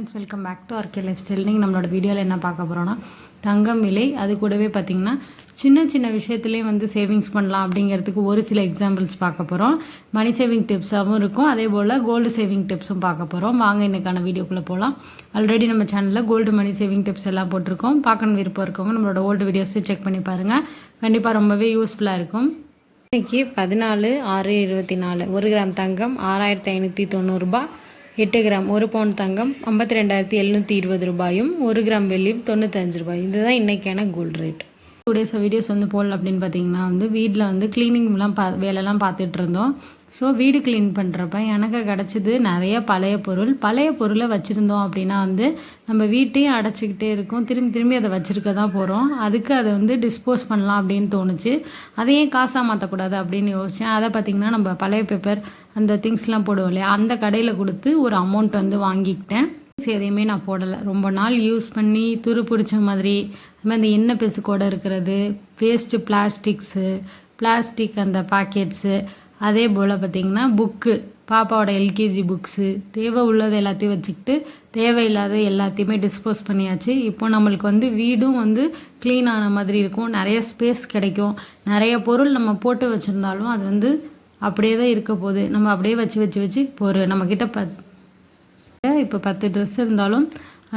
Friends welcome back to R K life style நீங்கள் நம்மளோட வீடியோவில் என்ன பார்க்க போகிறோன்னா தங்கம் விலை அது கூடவே பார்த்திங்கன்னா சின்ன சின்ன விஷயத்துலேயும் வந்து சேவிங்ஸ் பண்ணலாம் அப்படிங்கிறதுக்கு ஒரு சில எக்ஸாம்பிள்ஸ் பார்க்க போகிறோம் மணி சேவிங் டிப்ஸாகவும் இருக்கும். அதே போல் கோல்டு சேவிங் டிப்ஸும் பார்க்க போகிறோம் வாங்க இன்னைக்கான வீடியோக்குள்ளே போகலாம் ஆல்ரெடி நம்ம சேனலில் கோல்டு மணி சேவிங் டிப்ஸ் எல்லாம் போட்டிருக்கோம். பார்க்கணும் விருப்பம் இருக்கவங்க நம்மளோட ஓல்டு வீடியோஸை செக் பண்ணி பாருங்கள் கண்டிப்பாக ரொம்பவே யூஸ்ஃபுல்லாக இருக்கும். இன்றைக்கி பதினாலு ஆறு இருபத்தி நாலு. ஒரு கிராம் தங்கம் ஆறாயிரத்தி ஐநூற்றி தொண்ணூறுரூபா எட்டு கிராம் ஒரு பவுன் தங்கம் ஐம்பத்தி ரெண்டாயிரத்தி எழுநூற்றி இருபது ரூபாயும் ஒரு கிராம் வெள்ளியும் தொண்ணூத்தஞ்சு ரூபாய் இதுதான் இன்றைக்கான gold rate two days videos வந்து போடல அப்படின்னு பார்த்தீங்கன்னா வந்து வீட்டில் வந்து க்ளீனிங்லாம் பா வேலைலாம் பார்த்துட்டு இருந்தோம். ஸோ வீடு க்ளீன் பண்ணுறப்ப எனக்கு கிடச்சிது நிறைய பழைய பொருள். பழைய பொருளை வச்சுருந்தோம் அப்படின்னா வந்து நம்ம வீட்டையும் அடைச்சிக்கிட்டே இருக்கும். திரும்பி திரும்பி அதை வச்சுருக்க தான் போகிறோம் அதுக்கு அதை வந்து டிஸ்போஸ் பண்ணலாம் அப்படின்னு தோணுச்சு. அதையே காசாக மாற்றக்கூடாது அப்படின்னு யோசித்தேன் அதை பார்த்திங்கன்னா நம்ம பழைய பேப்பர் அந்த திங்ஸ்லாம் போடுவோம் இல்லையா? அந்த கடையில் கொடுத்து ஒரு அமௌண்ட் வந்து வாங்கிக்கிட்டேன். திங்ஸ் எதையுமே நான் போடலை. ரொம்ப நாள் யூஸ் பண்ணி துரு பிடிச்ச மாதிரி அதுமாதிரி இந்த எண்ணெய் பெசுக்கோடு இருக்கிறது வேஸ்ட்டு பிளாஸ்டிக்ஸு பிளாஸ்டிக் அந்த பாக்கெட்ஸு அதே போல் பார்த்திங்கன்னா புக்கு பாப்பாவோட எல்கேஜி புக்ஸு தேவை உள்ளது எல்லாத்தையும் வச்சுக்கிட்டு தேவையில்லாத எல்லாத்தையுமே டிஸ்போஸ் பண்ணியாச்சு. இப்போ நம்மளுக்கு வந்து வீடும் வந்து க்ளீன் ஆன மாதிரி இருக்கும். நிறைய ஸ்பேஸ் கிடைக்கும். நிறைய பொருள் நம்ம போட்டு வச்சுருந்தாலும் அது வந்து அப்படியே தான் இருக்க போகுது. நம்ம அப்படியே வச்சு வச்சு வச்சு இப்போ ஒரு நம்மக்கிட்ட பத் இப்போ பத்து ட்ரெஸ் இருந்தாலும்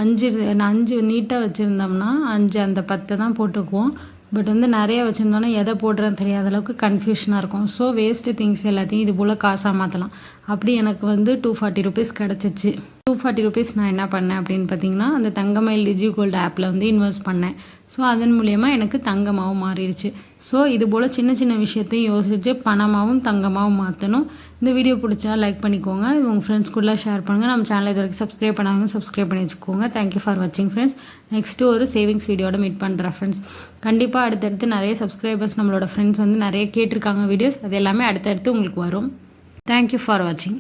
அஞ்சு அஞ்சு நீட்டாக வச்சுருந்தோம்னா அஞ்சு அந்த பத்தை தான் போட்டுக்குவோம். பட் வந்து நிறைய வச்சுருந்தோன்னா எதை போடுறேன்னு தெரியாத அளவுக்கு கன்ஃபியூஷனாக இருக்கும். ஸோ வேஸ்ட்டு திங்ஸ் எல்லாத்தையும் இது போல் காசாக மாற்றலாம் அப்படி எனக்கு வந்து டூ ஃபார்ட்டி ருபீஸ் கிடச்சிச்சு. டூ ஃபார்ட்டி ருபீஸ் நான் என்ன பண்ணேன் அப்படின்னு பார்த்தீங்கன்னா அந்த தங்கமயில் டிஜி கோல்டு ஆப்பில் வந்து இன்வெஸ்ட் பண்ணேன். ஸோ அதன் மூலயமா எனக்கு தங்கமாகவும் மாறிடுச்சு. ஸோ இது போல் சின்ன சின்ன விஷயத்தையும் யோசித்து பணமாகவும் தங்கமாகவும் மாற்றணும் இந்த வீடியோ பிடிச்சா லைக் பண்ணிக்கோங்க. இது உங்கள் ஃப்ரெண்ட்ஸ் கூட ஷேர் பண்ணுங்கள் நம்ம சேனலை இது வரைக்கும் சப்ஸ்கிரைப் பண்ணாங்க சப்ஸ்கிரைப் பண்ணி வச்சுக்கோங்க. தேங்க்யூ ஃபார் வாட்சிங் ஃப்ரெண்ட்ஸ் நெக்ஸ்ட்டு ஒரு சேவிங்ஸ் வீடியோட மீட் பண்ணுறேன் ஃப்ரெண்ட்ஸ் கண்டிப்பாக அடுத்தடுத்து நிறைய சப்ஸ்கிரைபர்ஸ் நம்மளோட ஃப்ரெண்ட்ஸ் வந்து நிறைய கேட்டிருக்காங்க வீடியோஸ் அது எல்லாமே அடுத்தடுத்து உங்களுக்கு வரும். தேங்க்யூ ஃபார் வாட்சிங்